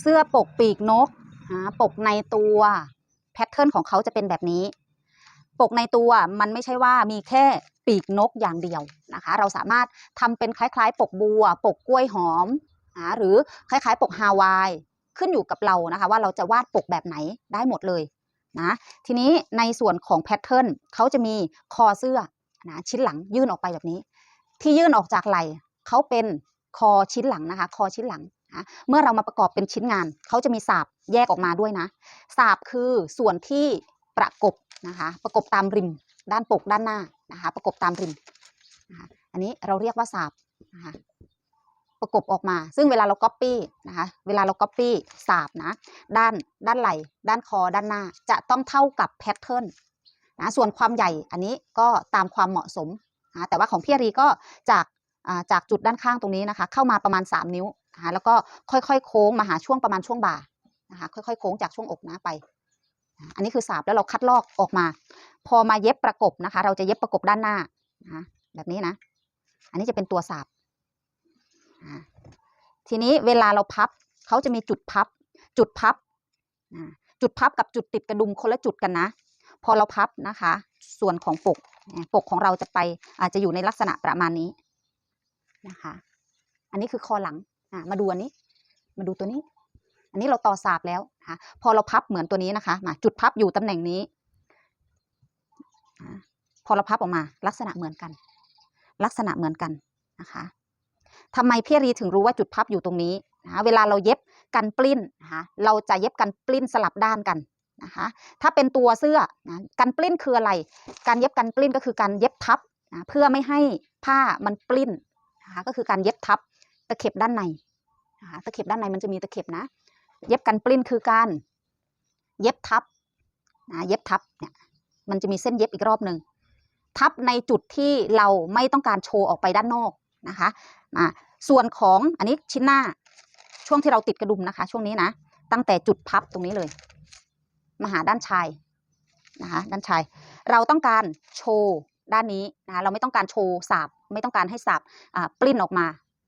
เสื้อปกปีกนกนะปกในตัวแพทเทิร์นของเขาจะเป็นแบบนี้ ปกในตัวมันไม่ใช่ว่ามีแค่ปีกนกอย่างเดียวนะคะ เราสามารถทำเป็นคล้ายๆ ปกบัว ปกกล้วยหอมนะหรือคล้ายๆ ปกฮาวายขึ้นอยู่กับเรานะคะ ว่าเราจะวาดปกแบบไหนได้หมดเลยนะทีนี้ในส่วนของแพทเทิร์นเขาจะมีคอเสื้อนะชิ้นหลังยื่นออกไปแบบนี้ ที่ยื่นออกจากไหล่เขาเป็นคอชิ้นหลังนะคะ คอชิ้นหลัง นะเมื่อเรามาประกอบเป็นชิ้นงานเขาจะมีสาบแยกออกมาด้วยนะสาบคือส่วนที่ประกบนะคะประกบตามริม ด้านปกด้านหน้านะคะประกบตามริมนะคะอันนี้เราเรียกว่าสาบนะคะประกบออกมา ซึ่งเวลาเราก๊อปปี้นะคะเวลาเราก๊อปปี้สาบนะด้านด้านไหล่ด้านคอด้านหน้าจะต้องเท่ากับแพทเทิร์นนะส่วนความใหญ่อันนี้ก็ตามความเหมาะสมนะแต่ว่าของพี่รีก็จากจากจุดด้านข้างตรงนี้นะคะ เข้ามาประมาณ 3 นิ้ว นะคะแล้วก็ค่อยๆโค้งมาหาช่วงประมาณช่วงบ่านะคะค่อยๆโค้งจากช่วงอกนะไป อันนี้คือสาบแล้วเราคัดลอกออกมา พอมาเย็บประกบนะคะ เราจะเย็บประกบด้านหน้านะะแบบนี้นะ อันนี้จะเป็นตัวสาบทีนี้เวลาเราพับเขาจะมีจุดพับ จุดพับจุดพับกับจุดติดกระดุมคนละจุดกันนะ พอเราพับนะคะ ส่วนของปกปกของเราจะไปอาจจะอยู่ในลักษณะประมาณนี้นะคะ อันนี้คือคอหลัง อ่ามาดูอันนี้ มาดูตัวนี้ อันนี้เราต่อสาบแล้วนะคะพอเราพับเหมือนตัวนี้นะคะมาจุดพับอยู่ตำแหน่งนี้ พอเราพับออกมา ลักษณะเหมือนกัน ลักษณะเหมือนกันนะคะทำไมพี่รีถึงรู้ว่าจุดพับอยู่ตรงนี้นะคะเวลาเราเย็บกันปลิ้นนะคะเราจะเย็บกันปลิ้นสลับด้านกันนะคะถ้าเป็นตัวเสื้อนะกันปลิ้นคืออะไร การเย็บกันปลิ้นก็คือการเย็บทับนะเพื่อไม่ให้ผ้ามันปลิ้นนะคะก็คือการเย็บทับ ตะเข็บด้านในนะคะตะเข็บด้านในมันจะมีตะเข็บนะ เย็บกันปลิ้นคือการ เย็บทับนะเย็บทับเนี่ยมันจะมีเส้นเย็บอีกรอบหนึ่งทับในจุดที่เราไม่ต้องการโชว์ออกไปด้านนอกนะคะอ่าส่วนของอันนี้ชิ้นหน้าช่วงที่เราติดกระดุมนะคะ ช่วงนี้นะ ตั้งแต่จุดพับตรงนี้เลยมาหาด้านชายนะคะด้านชาย เราต้องการโชว์ด้านนี้นะคะเราไม่ต้องการโชว์สาบ ไม่ต้องการให้สาบปลิ้นออกมา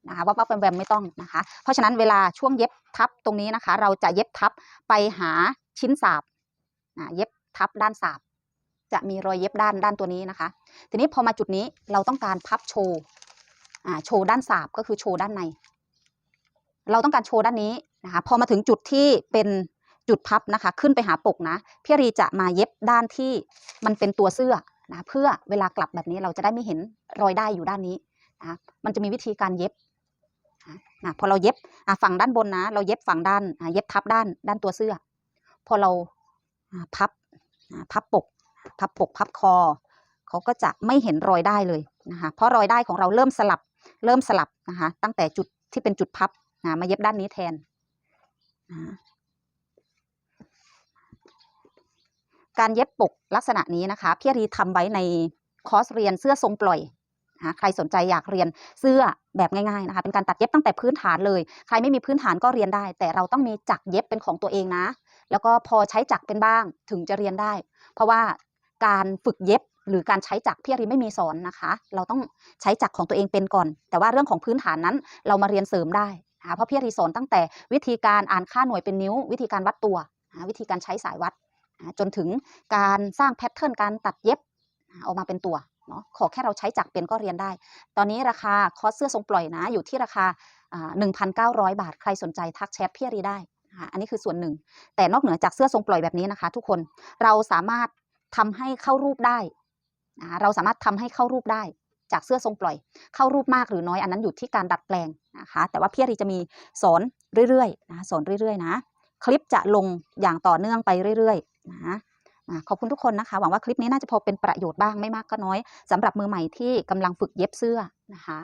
นะคะว่าว่าแวมๆไม่ต้องนะคะ เพราะฉะนั้นเวลาช่วงเย็บทับตรงนี้นะคะ เราจะเย็บทับไปหาชิ้นสาบอ่าเย็บทับด้านสาบจะมีรอยเย็บด้านด้านตัวนี้นะคะ ทีนี้พอมาจุดนี้เราต้องการพับโชว์โชว์ด้านสาบก็คือโชว์ด้านใน เราต้องการโชว์ด้านนี้นะคะพอมาถึงจุดที่เป็นจุดพับนะคะ ขึ้นไปหาปกนะพี่รีจะมาเย็บด้านที่มันเป็นตัวเสื้อนะเพื่อเวลากลับแบบนี้เราจะได้ไม่เห็นรอยได้อยู่ด้านนี้นะมันจะมีวิธีการเย็บ นะพอเราเย็บอะฝั่งด้านบนนะ เราเย็บฝั่งด้านอะเย็บทับด้านด้านตัวเสื้อ พอเราพับพับปก พับปก พับคอ เขาก็จะไม่เห็นรอยได้เลยนะคะเพราะรอยได้ของเราเริ่มสลับเริ่มสลับนะคะตั้งแต่จุดที่เป็นจุดพับนะมาเย็บด้านนี้แทนนะการเย็บปกลักษณะนี้นะคะพี่รีทำไว้ในคอร์สเรียนเสื้อทรงปล่อย นะใครสนใจอยากเรียนเสื้อแบบง่ายๆนะคะเป็นการตัดเย็บตั้งแต่พื้นฐานเลย ใครไม่มีพื้นฐานก็เรียนได้ แต่เราต้องมีจักรเย็บเป็นของตัวเองนะ แล้วก็พอใช้จักรเป็นบ้างถึงจะเรียนได้ เพราะว่าการฝึกเย็บหรือการใช้จักรพี่อรีไม่มีสอนนะคะ เราต้องใช้จักรของตัวเองเป็นก่อน แต่ว่าเรื่องของพื้นฐานนั้นเรามาเรียนเสริมได้นะคะเพราะพี่อรีสอนตั้งแต่วิธีการอ่านค่าหน่วยเป็นนิ้ว วิธีการวัดตัว วิธีการใช้สายวัด จนถึงการสร้างแพทเทิร์นการตัดเย็บออกมาเป็นตัว เนาะขอแค่เราใช้จักรเป็นก็เรียนได้ ตอนนี้ราคาคอสเสื้อทรงปล่อยนะ อยู่ที่ราคาอ่า1,900 บาท ใครสนใจทักแชทพี่รีได้อันนี้คือส่วนหนึ่ง แต่นอกเหนือจากเสื้อทรงปล่อยแบบนี้นะคะ ทุกคนเราสามารถทำให้เข้ารูปได้เราสามารถทำให้เข้ารูปได้จากเสื้อทรงปล่อย เข้ารูปมากหรือน้อยอันนั้นอยู่ที่การดัดแปลงนะคะ แต่ว่าพี่รีจะมีสอนเรื่อยๆนะสอนเรื่อยๆนะ คลิปจะลงอย่างต่อเนื่องไปเรื่อยๆนะ ขอบคุณทุกคนนะคะ หวังว่าคลิปนี้น่าจะพอเป็นประโยชน์บ้างไม่มากก็น้อยสำหรับมือใหม่ที่กำลังฝึกเย็บเสื้อนะคะ